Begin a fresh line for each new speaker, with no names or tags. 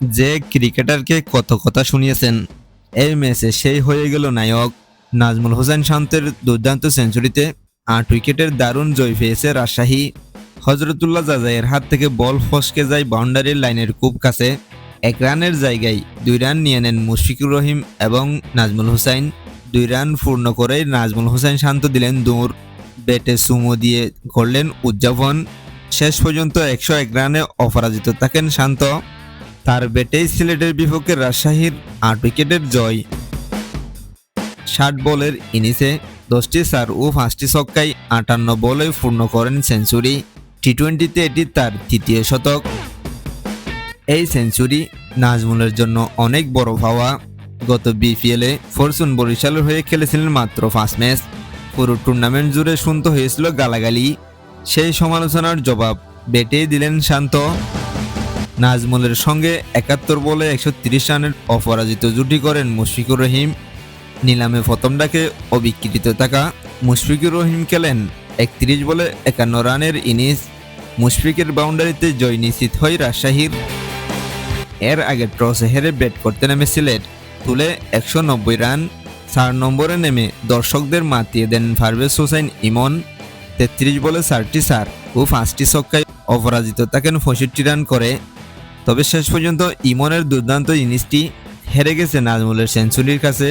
যে ক্রিকেটারকে কত কথা শুনিয়েছেন। এই ম্যাচে সেই হয়ে গেল নায়ক নাজমুল হোসেন শান্তের দুর্দান্ত সেঞ্চুরিতে আট উইকেটের দারুণ জয় পেয়েছে রাজশাহী। হজরতুল্লাহ জাজাইয়ের হাত থেকে বল ফসকে যায় বাউন্ডারির লাইনের খুব কাছে। এক রানের জায়গায় দুই রান নিয়ে নেন মুশফিকুর রহিম এবং নাজমুল হোসাইন দুই রান পূর্ণ করে নাজমুল হোসেন শান্ত দিলেন দৌড়। ব্যাটে সুমো দিয়ে করলেন উদযাপন। শেষ পর্যন্ত একশো এক রানে অপরাজিত থাকেন শান্ত। তার ব্যাটেই সিলেটের বিপক্ষে রাজশাহীর আট উইকেটের জয়। ষাট বলের ইনিংসে দশটি চার ও পাঁচটি ছক্কায় আটান্ন বলে পূর্ণ করেন সেঞ্চুরি। টি টোয়েন্টিতে এটি তার তৃতীয় শতক। এই সেঞ্চুরি নাজমুলের জন্য অনেক বড় পাওয়া। গত বিপিএলে ফরচুন বরিশালের হয়ে খেলেছিলেন মাত্র পাঁচ ম্যাচ। পুরো টুর্নামেন্ট জুড়ে শুনতে হয়েছিল গালাগালি। সেই সমালোচনার জবাব বেটেই দিলেন শান্ত। নাজমুলের সঙ্গে একাত্তর বলে একশো তিরিশ রানের অপরাজিত জুটি করেন মুশফিকুর রহিম। নিলামে প্রথম ডাকে অবিকৃত থাকা মুশফিকুর রহিম খেলেন একত্রিশ বলে একান্ন রানের ইনিংস। মুশফিকের বাউন্ডারিতে জয় নিশ্চিত হয় রাজশাহীর। এর আগে টসে হেরে ব্যাট করতে নেমে সিলেট। তুলে একশো নব্বই রান, চার নম্বরে নেমে দর্শকদের মাতিয়ে দেন পারভেজ হোসেন ইমন। তেত্রিশ বলে চারটি সার ও পাঁচটি ছক্কায় অপরাজিত থাকেন পঁয়ষট্টি রান করে। তবে শেষ পর্যন্ত ইমনের দুর্দান্ত জিনিসটি হেরে গেছে নাজমুলের সেঞ্চুরির কাছে।